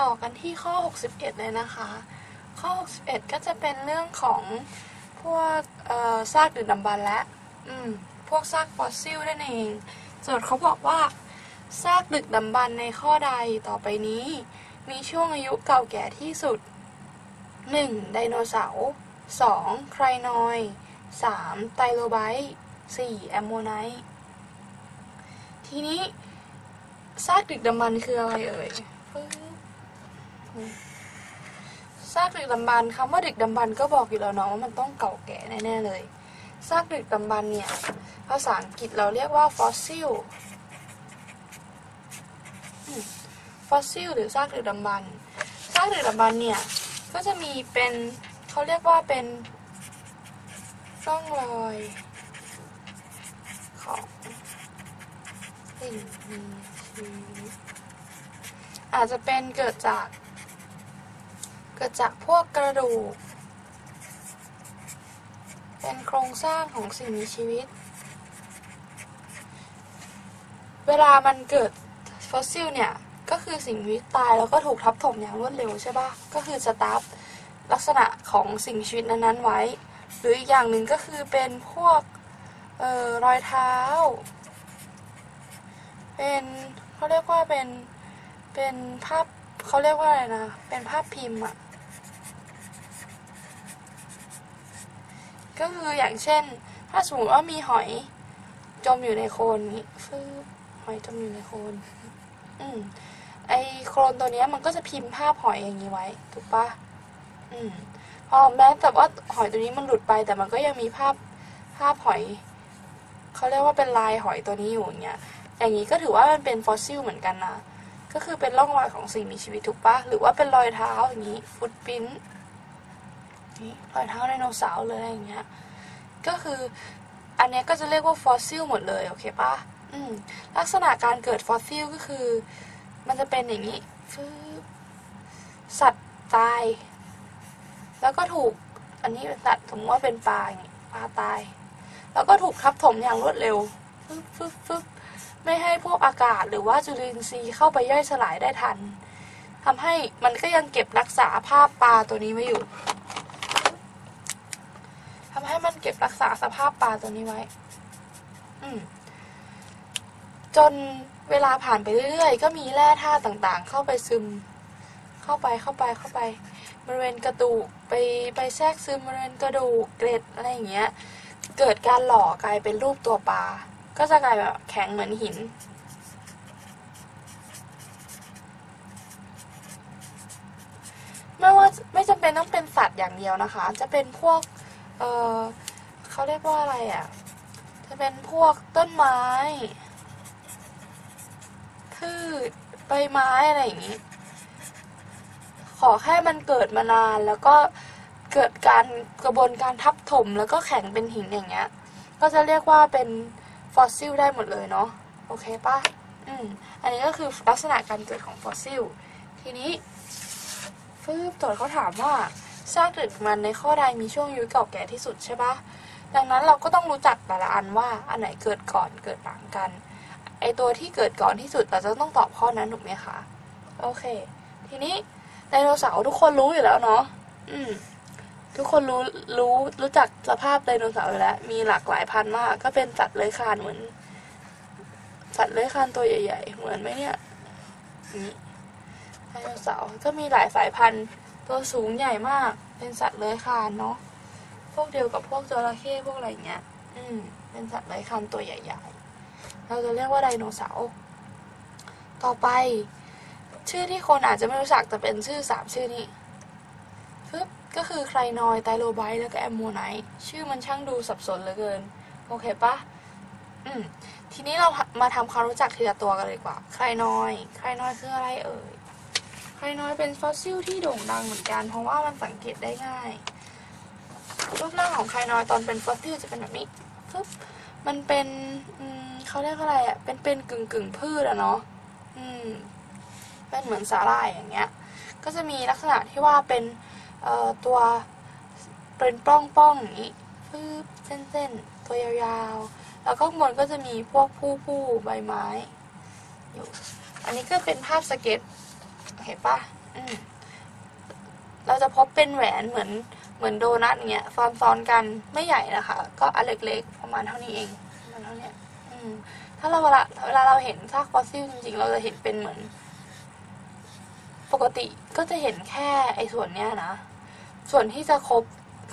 ต่อกันที่ข้อ 61 เลยนะคะ ข้อ 61 ก็จะเป็นเรื่องของพวกซากดึกดำบรรพ์และพวกซากฟอสซิลนั่นเองโจทย์เขาบอกว่าซากดึกดำบรรพ์ในข้อใดต่อไปนี้ มีช่วงอายุเก่าแก่ที่สุด 1. ไดโนเสาร์ 2. ไครนอยด์ 3. ไตโลไบต์ 4. แอมโมไนต์ทีนี้ซากดึกดำบรรพ์คืออะไรเอ่ย ซากดึกดำบรรพ์คำว่าดึกดำบรรพ์ก็บอกอยู่แล้วเนาะว่ามันต้องเก่าแก่แน่ๆเลยซากดึกดำบรรพ์เนี่ยภาษาอังกฤษเราเรียกว่าฟอสซิลฟอสซิลหรือซากดึกดำบรรพ์ซากดึกดำบรรพ์เนี่ยก็จะมีเป็นเขาเรียกว่าเป็นร่องรอยของสิ่งมีชีวิตอาจจะเป็นเกิดจาก เกิดจากพวกกระดูก เป็นโครงสร้างของสิ่งมีชีวิต เวลามันเกิดฟอสซิลเนี่ย ก็คือสิ่งมีชีวิตตายแล้วก็ถูกทับถมอย่างรวดเร็วใช่ปะก็คือสตาร์ฟลักษณะของสิ่งมีชีวิตนั้นๆไว้ หรืออีกอย่างหนึ่งก็คือเป็นพวกออรอยเท้า เป็นเขาเรียกว่าเป็นเป็นภาพเขาเรียกว่าอะไรนะ เป็นภาพพิมพ์อะ ก็คืออย่างเช่น ถ้าสมมติว่ามีหอยจมอยู่ในโคลนนี้ฟืบหอยจมอยู่ในโคลนอืมไอโคลนตัวเนี้ยมันก็จะพิมพ์ภาพหอยอย่างนี้ไว้ ถูกปะอืมพอแม้แต่ว่าหอยตัวนี้มันหลุดไป แต่มันก็ยังมีภาพภาพหอยเขาเรียกว่าเป็นลายหอยตัวนี้อยู่อย่างเงี้ย อย่างนี้ก็ถือว่ามันเป็นฟอสซิลเหมือนกันนะ ก็คือเป็นร่องรอยของสิ่งมีชีวิตถูกปะหรือว่าเป็นรอยเท้าอย่างนี้ ฟุตปิ้น นี่รอยเท้าไดโนเสาร์เลยอะไรอย่างเงี้ยก็คืออันเนี้ยก็จะเรียกว่าฟอสซิลหมดเลยโอเคปะอืมลักษณะการเกิดฟอสซิลก็คือ มันจะเป็นอย่างนี้ฟืบสัตว์ตาย แล้วก็ถูกอันนี้เป็นสัตว์สมมติว่าเป็นปลาอย่างงี้ปลาตาย แล้วก็ถูกทับถมอย่างรวดเร็วฟึบฟึบฟึบไม่ให้พวกอากาศหรือว่าจุลินทรีย์เข้าไปย่อยสลายได้ทันทำให้มันก็ยังเก็บรักษาภาพปลาตัวนี้ไว้อยู่ ให้มันเก็บรักษาสภาพปลาตัวนี้ไว้ อืม จนเวลาผ่านไปเรื่อยๆ ก็มีแร่ธาตุต่างๆ เข้าไปซึม เข้าไปเข้าไปเข้าไป บริเวณกระดูกไปไปแทรกซึมบริเวณกระดูกเกล็ดอะไรอย่างเงี้ย เกิดการหล่อกลายเป็นรูปตัวปลา ก็จะกลายแบบแข็งเหมือนหินไม่ว่าไม่จำเป็นต้องเป็นสัตว์อย่างเดียวนะคะ จะเป็นพวก เออเขาเรียกว่าอะไรอะ่ะ จะเป็นพวกต้นไม้พืชใบไม้อะไรอย่างนี้ ขอแค่มันเกิดมานานแล้วก็เกิดการกระบวนการทับถมแล้วก็แข็งเป็นหินอย่างเงี้ย ก็จะเรียกว่าเป็นฟอสซิลได้หมดเลยเนาะโอเคปะอืมอันนี้ก็คือลักษณะการเกิดของฟอสซิล ทีนี้ฟืบโจทย์เขาถามว่า ซากดึกมันในข้อใดมีช่วงอายุเก่าแก่ที่สุดใช่ปะดังนั้นเราก็ต้องรู้จักแต่ละอันว่าอันไหนเกิดก่อนเกิดหลังกันไอตัวที่เกิดก่อนที่สุดเราจะต้องตอบข้อนั้นถูกไหมคะโอเค ทีนี้ไดโนเสาร์ทุกคนรู้อยู่แล้วเนาะอืมทุกคนรู้รู้รู้จักสภาพไดโนเสาร์อยู่แล้ว มีหลากหลายพันธุ์มาก ก็เป็นสัตว์เลื้อยคลานเหมือน สัตว์เลื้อยคลานตัวใหญ่ ๆ เหมือนไหมเนี่ยนี่ไดโนเสาร์ก็มีหลายสายพันธุ์ ตัวสูงใหญ่มาก เป็นสัตว์เลื้อยคลานเนาะ พวกเดียวกับพวกจระเข้พวกอะไรเงี้ย อืม เป็นสัตว์เลื้อยคลานตัวใหญ่ ๆ เราจะเรียกว่าไดโนเสาร์ ต่อไป ชื่อที่คนอาจจะไม่รู้จักแต่เป็นชื่อสามชื่อนี้ปึ๊บก็คือไคลนอยไตโลไบต์แล้วก็แอมโมไนต์ชื่อมันช่างดูสับสนเหลือเกิน โอเคปะอืมทีนี้เรามาทำความรู้จักทีละตัวกันเลยดีกว่า ไคลนอยไคลนอยคืออะไรเอ่ย ไคลนอยเป็นฟอสซิลที่โด่งดังเหมือนกัน เพราะว่ามันสังเกตได้ง่าย รูปร่างของไคลนอยตอนเป็นฟอสซิลจะเป็นแบบนี้ปึ๊บมันเป็นเขาเรียกอะไรอะ เป็นเป็นกึ่งกึ่งพืชอะเนาะอืม เป็นเหมือนสาหร่ายอย่างเงี้ย ก็จะมีลักษณะที่ว่าเป็นเอ่อตัวเป็นป้องป้องๆอย่างนี้ฟืบเส้นๆ ตัวยาวๆ แล้วก็ข้างบนก็จะมีพวกผู้ผู้ใบไม้อยู่ อันนี้ก็เป็นภาพสเก็ต เคปะอืมเราจะพบเป็นแหวนเหมือนเหมือนโดนัทอย่างเงี้ยซ้อนๆกันไม่ใหญ่นะคะ ก็อันเล็กๆประมาณเท่านี้เองประมาณเท่าเนี้ยอืมถ้าเราเวลาเวลาเราเห็นซากฟอสซิลจริงๆ เราจะเห็นเป็นเหมือน ปกติก็จะเห็นแค่ไอ้ส่วนเนี้ยนะ ส่วนที่จะครบ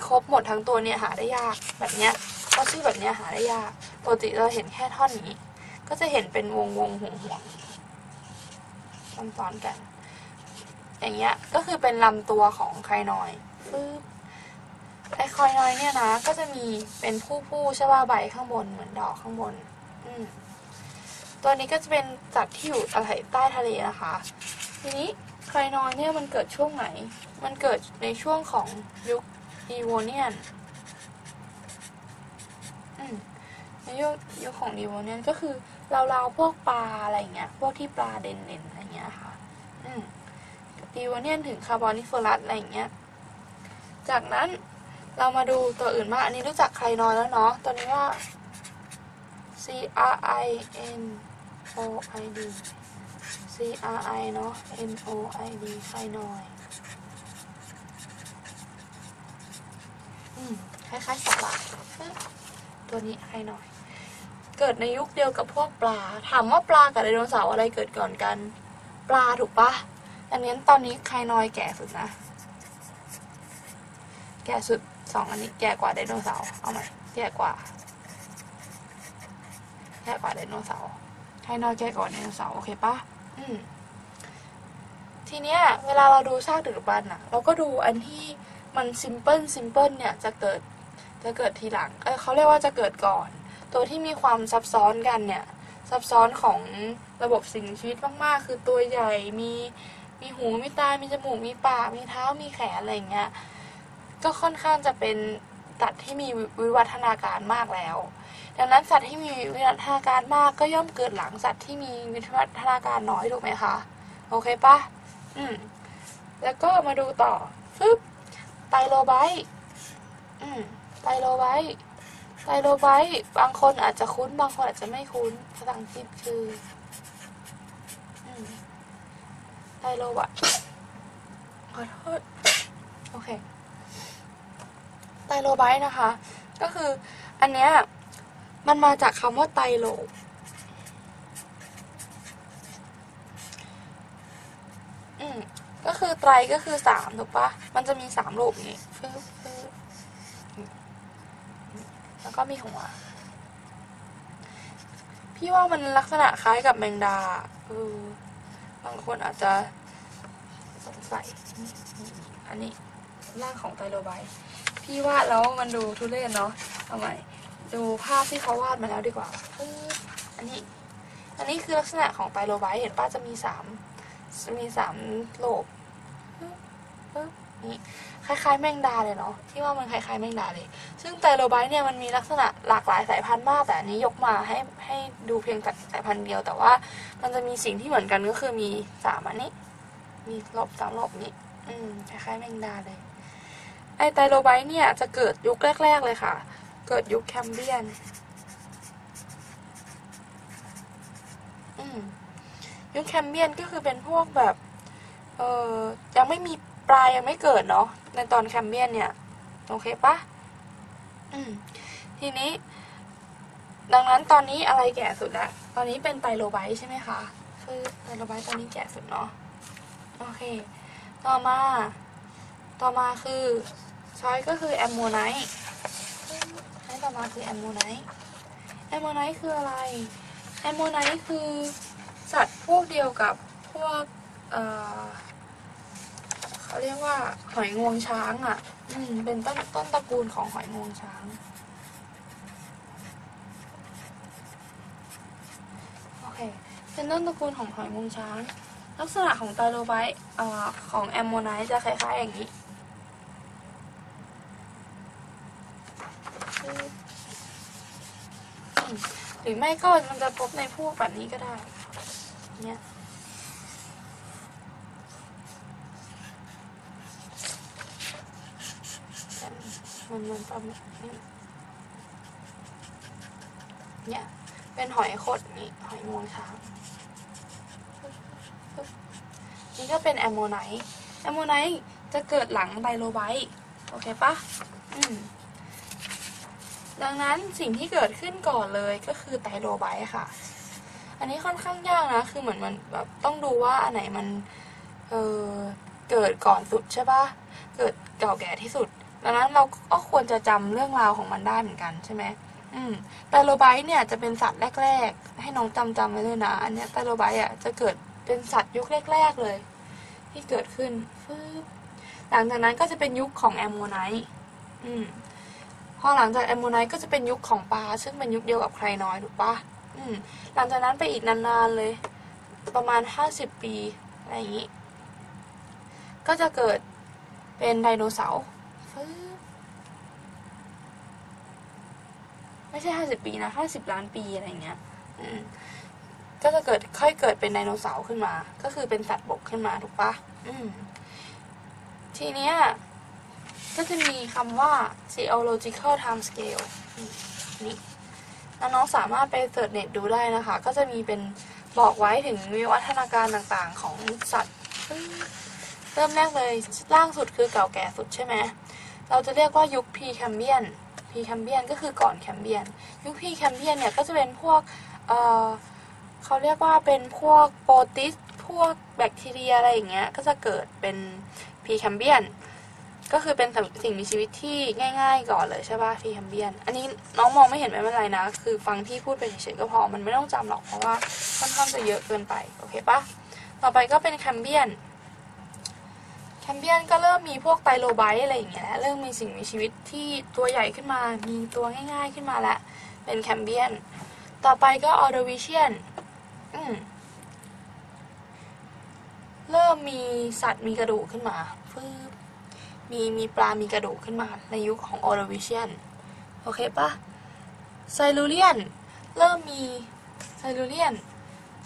ครบหมดทั้งตัวเนี่ยหาได้ยากแบบเนี้ยฟอสซิลแบบเนี้ยหาได้ยากปกติเราเห็นแค่ท่อนนี้ ก็จะเห็นเป็นวงวงห่วงห่วงซ้อนๆกัน อย่างเงี้ยก็คือเป็นลำตัวของไคลนอยปึ๊บไอคอยนอยเนี่ยนะก็จะมีเป็นผู้ผู้ใช่ป่ะใบข้างบนเหมือนดอกข้างบน อืมตัวนี้ก็จะเป็นสัตว์ที่อยู่อาศัยใต้ทะเลนะคะ ทีนี้ไคลนอยเนี่ยมันเกิดช่วงไหน มันเกิดในช่วงของยุคอีโวเนียนอืมในยุคยุคของอีโวเนียนก็คือราวๆพวกปลาอะไรเงี้ย พวกที่ปลาเด่นๆอะไรเงี้ยค่ะ อืม อีวเนียนถึงคาร์บอนิฟอรัสอะไรอย่างเงี้ย จากนั้นเรามาดูตัวอื่นมาอันนี้รู้จักไคลนอยแล้วเนาะ ตัวนี้ว่า C R I N O I D C R I เนาะ N O I D ไคลนอยอืมคล้ายๆสาหร่ายตัวนี้ไคลนอยเกิดในยุคเดียวกับพวกปลา ถามว่าปลากับไดโนเสาร์อะไรเกิดก่อนกัน ปลาถูกปะ อันนี้ตอนนี้ไคลนอยแก่สุดนะ แก่สุดสองอันนี้แก่กว่าไดโนเสาร์เอาใหม่แก่กว่าแก่กว่าไดโนเสาร์ไคลนอยแก่กว่าไดโนเสาร์โอเคปะอืมทีเนี้ยเวลาเราดูซากดึกดำบรรพ์อะเราก็ดูอันที่มันซิมเพิลซิมเพิลเนี่ยจะเกิดจะเกิดทีหลัง เออเขาเรียกว่าจะเกิดก่อน ตัวที่มีความซับซ้อนกันเนี่ย ซับซ้อนของระบบสิ่งชีวิตมาก ๆ คือตัวใหญ่มี มีหูมีตา มีจมูก มีปาก มีเท้า มีแขนอะไรอย่างเงี้ย ก็ค่อนข้างจะเป็นสัตว์ที่มีวิวัฒนาการมากแล้ว ดังนั้นสัตว์ที่มีวิวัฒนาการมากก็ย่อมเกิดหลังสัตว์ที่มีวิวัฒนาการน้อยถูกไหมคะ โอเคปะอืม แล้วก็มาดูต่อฟึบไตโลไบต์อืมไตโลไบต์ไตโลไบต์บางคนอาจจะคุ้น บางคนอาจจะไม่คุ้นภาษาอังกฤษคือม ไตโลบต์ขอโทษ โอเคไตโลไบต์นะคะ ก็คืออันเนี้ยมันมาจากคำว่าไตโล อืมก็คือไตรก็คือสามถูกปะมันจะมีสามรูปนี้ฟึ๊บฟึ๊บแล้วก็มีหัว พี่ว่ามันลักษณะคล้ายกับแมงดาเออ บางคนอาจจะสงสัยอันนี้ร่างของไตโลไบพี่วาดแล้วมันดูทุเรศเนาะเอาใหม่ดูภาพที่เขาวาดมาแล้วดีกว่า อันนี้ อันนี้คือลักษณะของไตโลไบเห็นป้าจะมีสามจะมีสามโลบนี่ คล้ายๆแมงดาเลยเนาะที่ว่ามันคล้ายๆแมงดาเลย ซึ่งไตโลไบต์เนี่ยมันมีลักษณะหลากหลายสายพันธุ์มาก แต่อันนี้ยกมาให้ให้ดูเพียงแต่สายพันธุ์เดียว แต่ว่ามันจะมีสิ่งที่เหมือนกันก็คือมีสามอันนี้ มีลบสามลบนี้ อืมคล้ายๆแมงดาเลย ไอไตโลไบต์เนี่ยจะเกิดยุคแรก ๆ เลยค่ะ เกิดยุคแคมเบียนอืมยุคแคมเบียนก็คือเป็นพวกแบบ เออยังไม่มี ปลายยังไม่เกิดเนาะในตอนแคมเบียนเนี่ย โอเคปะอืม ทีนี้ ดังนั้นตอนนี้อะไรแก่สุดละตอนนี้เป็นไตโลไบต์ใช่ไหมคะ คือไตโลไบต์ตอนนี้แก่สุดเนาะโอเค ต่อมา ต่อมาคือช้อยก็คือแอมโมไนท์ให้ต่อมาคือแอมโมไนท์แอมโมไนท์คืออะไรแอมโมไนท์คือสัตว์พวกเดียวกับพวกเออ เขาเรียกว่าหอยงวงช้างอะ อืม เป็นต้นต้นตระกูลของหอยงวงช้าง โอเค เป็นต้นตระกูลของหอยงวงช้าง ลักษณะของไตโลไบต์เอ่อของแอมโมไนท์จะคล้ายๆอย่างนี้อืมหรือไม่ก็มันจะพบในพวกแบบนี้ก็ได้ เนี่ย มันมันประมาณนี้เนี่ยเป็นหอยขดนี่หอยงวงช้างนี่ก็เป็นแอมโมไนต์แอมโมไนต์จะเกิดหลังไดโลไบต์โอเคปะอืมดังนั้นสิ่งที่เกิดขึ้นก่อนเลยก็คือไตโลไบต์ค่ะ อันนี้ค่อนข้างยากนะ คือเหมือนมันแบบต้องดูว่าอันไหนมัน เออเกิดก่อนสุดใช่ปะเกิดเก่าแก่ที่สุด ดังนั้นเราก็ควรจะจำเรื่องราวของมันได้เหมือนกันใช่ไหมอืมไตโลไบต์เนี่ยจะเป็นสัตว์แรก ๆ ให้น้องจำจำไว้เลยนะ อันเนี้ยไตโลไบต์อะจะเกิดเป็นสัตว์ยุคแรก ๆ เลย ที่เกิดขึ้นฟึบหลังจากนั้นก็จะเป็นยุคของแอมโมไนต์อืมพอหลังจากแอมโมไนต์ก็จะเป็นยุคของปลาซึ่งเป็นยุคเดียวกับไครน้อยถูกปะอืมหลังจากนั้นไปอีกนานๆเลย ประมาณห้าสิบปีอะไรอย่างนี้ ก็จะเกิดเป็นไดโนเสาร์ ฟึ๊บไม่ใช่ห้าสิบปีนะห้าสิบล้านปีอะไรอย่างเงี้ย อืมก็จะเกิดค่อยเกิดเป็นไดโนเสาร์ขึ้นมา ก็คือเป็นสัตว์บกขึ้นมาถูกปะอืม ทีเนี้ยก็จะมีคำว่า geological time scale นี่นี่น้องๆสามารถไปเสิร์ชเน็ตดูได้นะคะ ก็จะมีเป็นบอกไว้ถึงวิวัฒนาการต่างๆของสัตว์ เริ่มแรกเลยล่างสุดคือเก่าแก่สุดใช่ไหม เราจะเรียกว่ายุคพีแคมเบียนพีแคมเบียนก็คือก่อนแคมเบียน ยุคพีแคมเบียนเนี่ยก็จะเป็นพวกเเขาเรียกว่าเป็นพวกโปรติสพวกแบคทีเรียอะไรอย่างเงี้ยก็จะเกิดเป็นพีแคมเบียนก็คือเป็นสิ่งมีชีวิตที่ง่าย ๆ ก่อนเลยใช่ป่ะพีแคมเบียน อันนี้น้องมองไม่เห็นไม่เป็นไรนะ คือฟังที่พูดไปเฉยๆก็พอมันไม่ต้องจำหรอกเพราะว่าค่อนข้างจะเยอะเกินไปโอเคปะต่อไปก็เป็นแคมเบียน แคมเบียนก็เริ่มมีพวกไตโลไบต์อะไรอย่างเงี้ยแล้วเริ่มมีสิ่งมีชีวิตที่ตัวใหญ่ขึ้นมา มีตัวง่ายๆขึ้นมาแล้วเป็นแคมเบียน ต่อไปก็ออโดวิเชียนอืมเริ่มมีสัตว์มีกระดูกขึ้นมาฟืบมีมีปลา มีกระดูกขึ้นมา ในยุคของออโดวิเชียน โอเคปะไซลูเลียน เริ่มมีไซลูเลียน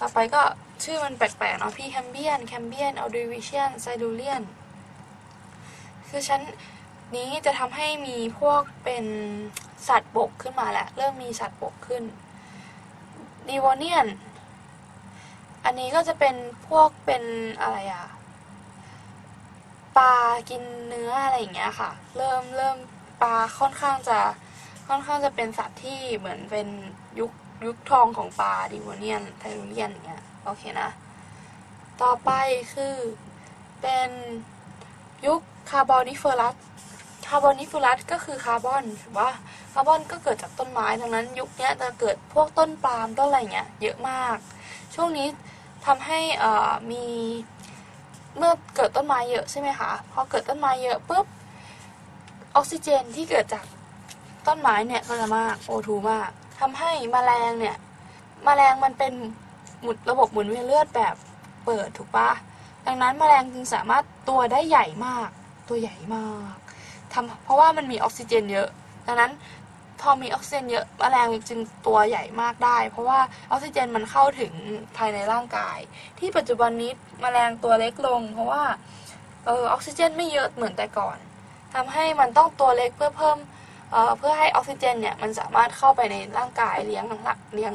ต่อไปก็ชื่อมันแปลกๆเนาะพี่แคมเบียน แคมเบียน ออโดวิเชียน ไซลูเลียน คือชั้นนี้จะทำให้มีพวกเป็นสัตว์บกขึ้นมาแหละ เริ่มมีสัตว์บกขึ้นดีวอเนียน อันนี้ก็จะเป็นพวกเป็นอะไรอะปลากินเนื้ออะไรอย่างเงี้ยค่ะ เริ่มเริ่มปลาค่อนข้างจะค่อนข้างจะเป็นสัตว์ที่เหมือนเป็นยุคยุคทองของปลาดิวเนียนไทรูเลียนอย่างเงี้ยโอเคนะ ต่อไปคือเป็นยุค คาร์บอนิเฟอรัสคาร์บอนิเฟอรัสก็คือคาร์บอนถือว่าคาร์บอนก็เกิดจากต้นไม้ดังนั้น ยุคนี้จะเกิดพวกต้นปาล์มต้นอะไรเงี้ยเยอะมาก ช่วงนี้ทำให้อ่อมีเมื่อเกิดต้นไม้เยอะใช่ไหมคะพอเกิดต้นไม้เยอะปุ๊บออกซิเจนที่เกิดจากต้นไม้เนี่ยก็จะมากโอทูมากทำให้แมลงเนี่ยแมลงมันเป็นหมุดระบบหมุนเวียนเลือดแบบเปิดถูกปะดังนั้นแมลงจึงสามารถตัวได้ใหญ่มาก ตัวใหญ่มากทำเพราะว่ามันมีออกซิเจนเยอะ ดังนั้นพอมีออกซิเจนเยอะแมลงจึงตัวใหญ่มากได้ เพราะว่าออกซิเจนมันเข้าถึงภายในร่างกาย ที่ปัจจุบันนี้แมลงตัวเล็กลง เพราะว่าเออออกซิเจนไม่เยอะเหมือนแต่ก่อนทำให้มันต้องตัวเล็กเพื่อเพิ่มเอ่อเพื่อให้ออกซิเจนเนี่ยมันสามารถเข้าไปในร่างกายเลี้ยงเลี้ยง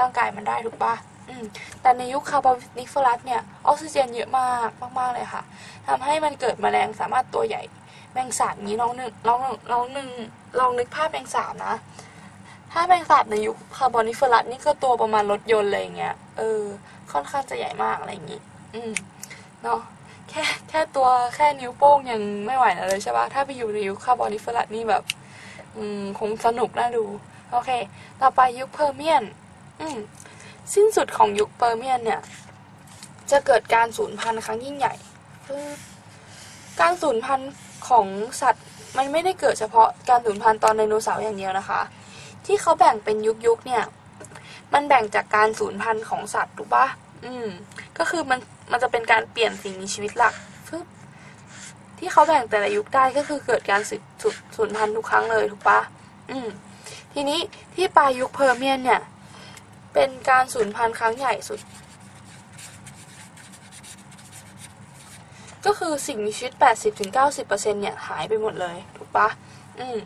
ร่างกายมันได้ถูกปะ อืมแต่ในยุคคาร์บอนิฟอรัสเนี่ยออกซิเจนเยอะมากมากๆเลยค่ะทำให้มันเกิดแมลงสามารถตัวใหญ่ แมงสาบนี้ลองหนึ่งลองลองหนึ่งลองนึกภาพแมงสาบนะ ถ้าแมงสาบในยุคคาร์บอนิฟอรัสนี่ก็ตัวประมาณรถยนต์เลยอย่างเงี้ยเออ ค่อนข้างจะใหญ่มากอะไรอย่างงี้ อืมเนาะแค่แค่ตัวแค่นิ้วโป้งยังไม่ไหวเลยใช่ปะถ้าไปอยู่ในยุคคาร์บอนิฟอรัสนี่แบบ อืมคงสนุกน่าดู โอเค ต่อไปยุคเพอร์เมียน อืม สิ้นสุดของยุคเพอร์เมียนเนี่ย จะเกิดการสูญพันธุ์ครั้งยิ่งใหญ่การสูญพันธุ์ของสัตว์มันไม่ได้เกิดเฉพาะการสูญพันธุ์ตอนไดโนเสาร์อย่างเดียวนะคะ ที่เขาแบ่งเป็นยุคยุคๆเนี่ย มันแบ่งจากการสูญพันธุ์ของสัตว์ถูกปะอืม ก็คือมันมันจะเป็นการเปลี่ยนสิ่งมีชีวิตหลักฟึบที่เขาแบ่งแต่ละยุคได้ก็คือเกิดการสูญสูญสูญพันธุ์ทุกครั้งเลยถูกปะอืม ทีนี้ที่ปลายยุคเพอร์เมียนเนี่ย เป็นการสูญพันธุ์ครั้งใหญ่สุด ก็คือสิ่งมีชีวิต 80-90%เนี่ยหายไปหมดเลย ถูกปะอืม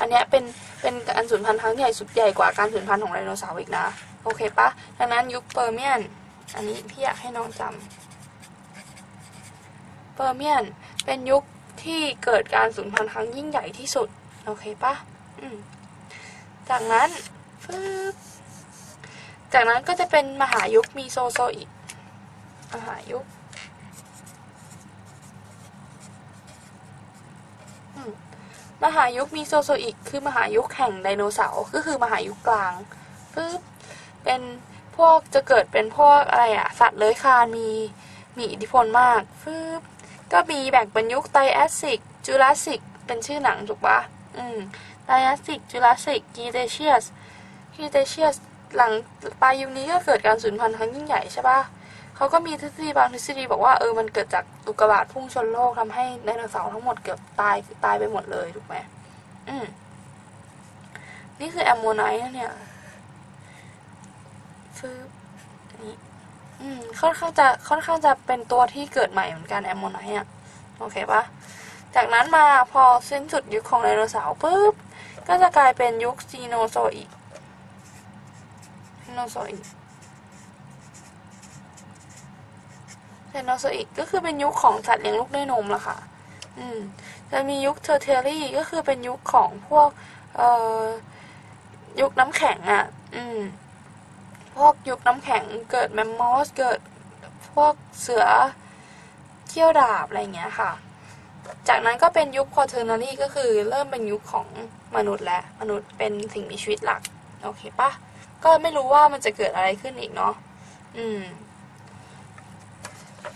อันเนี้ยเป็นเป็นการสูญพันธุ์ครั้งใหญ่สุดใหญ่กว่าการสูญพันธุ์ของไดโนเสาร์อีกนะ โอเคปะดังนั้นยุคเปอร์เมียน อันนี้พี่อยากให้น้องจำเปอร์เมียนเป็นยุคที่เกิดการสูญพันธุ์ครั้งยิ่งใหญ่ที่สุด โอเคปะอืมจากนั้นฟึบ จากนั้นก็จะเป็นมหายุคมีโซโซอีก มหายุคมหายุคมีโซโซอีก คือมหายุคแห่งไดโนเสาร์ก็คือมหายุคกลางปึ๊บเป็นพวกจะเกิดเป็นพวกอะไรอะสัตว์เลื้อยคลานมีมีอิทธิพลมากปึ๊บก็มีแบ่งเป็นยุคไทแอสซิกจูราสสิกเป็นชื่อหนังถูกปะอืมไดอสติกจูราสสิกกีเทเชียสกีเทเชียส หลังปลายยุคนี้ก็เกิดการสูญพันธุ์ครั้งยิ่งใหญ่ใช่ปะเขาก็มีทฤษฎีบางทฤษฎีบอกว่าเออมันเกิดจากอุกกาบาตพุ่งชนโลกทำให้ไดโนเสาร์ทั้งหมดเกือบตายตายไปหมดเลยถูกไหมอืมนี่คือแอมโมไนท์นะเนี่ยฟืบอันนี้อืมค่อนข้างจะค่อนข้างจะเป็นตัวที่เกิดใหม่เหมือนกันแอมโมไนท์อะโอเคปะจากนั้นมาพอสิ้นสุดยุคของไดโนเสาร์ปุ๊บก็จะกลายเป็นยุคซีโนโซอิก โนโซอิกซีโนโซอิกก็คือเป็นยุคของสัตว์เลี้ยงลูกด้วยนมละค่ะ อืมจะมียุคเทอร์เทอรี่ก็คือเป็นยุคของพวก เอ่อ ยุคน้ำแข็งอะ่ะ อืม พวกยุคน้ำแข็งเกิดแมมมอสเกิดพวกเสือเขี้ยวดาบอะไรเงี้ยค่ะ จากนั้นก็เป็นยุคคอเทอร์นารีก็คือเริ่มเป็นยุคของมนุษย์และ มนุษย์เป็นสิ่งมีชีวิตหลัก โอเคปะ ก็ไม่รู้ว่ามันจะเกิดอะไรขึ้นอีกเนาะอืม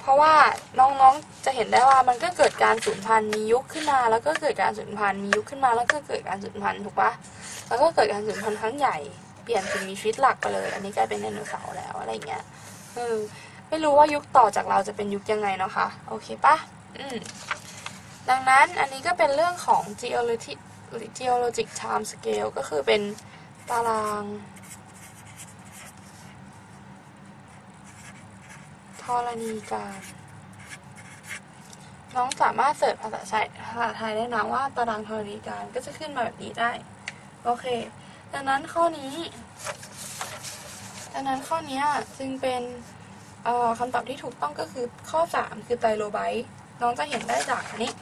เพราะว่าน้องๆจะเห็นได้ว่ามันก็เกิดการสูญพันธุ์มียุคขึ้นมา แล้วก็เกิดการสูญพันธุ์มียุคขึ้นมาแล้วก็เกิดการสูญพันธุ์ถูกปะแล้วก็เกิดการสูญพันธุ์ครั้งใหญ่เปลี่ยนสิ่งมีชีวิตหลักไปเลย อันนี้กลายเป็นไดโนเสาร์แล้วอะไรเงี้ยเออไม่รู้ว่ายุคต่อจากเราจะเป็นยุคยังไงเนาะคะโอเคปะอืมดังนั้นอันนี้ก็เป็นเรื่องของ geologic geologic time scale ก็คือเป็นตาราง รณีการ น้องสามารถเสิร์ชภาษาไทยภาษาไทยได้นะว่าตารางธรณีการก็จะขึ้นมาแบบนี้ได้ โอเค ดังนั้นข้อนี้ ดังนั้นข้อนี้จึงเป็นคำตอบที่ถูกต้องก็คือข้อ 3 คือไตรโลไบต์น้องจะเห็นได้จากอันนี้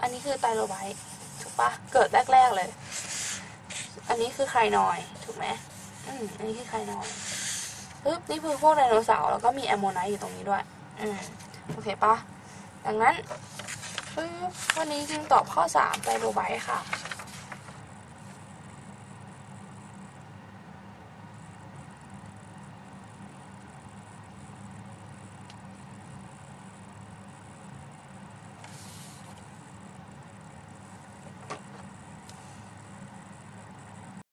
อันนี้คือไตรโลไบต์ถูกปะเกิดแรก ๆ เลย อันนี้คือไครนอย ถูกไหมอืมอันนี้คือไครนอย ปึ๊บนี่คือพวกไดโนเสาร์แล้วก็มีแอมโมไนต์อยู่ตรงนี้ด้วย อืมโอเคปะดังนั้นปึ๊บวันนี้จึงตอบข้อ 3ไตรโลไบต์ค่ะ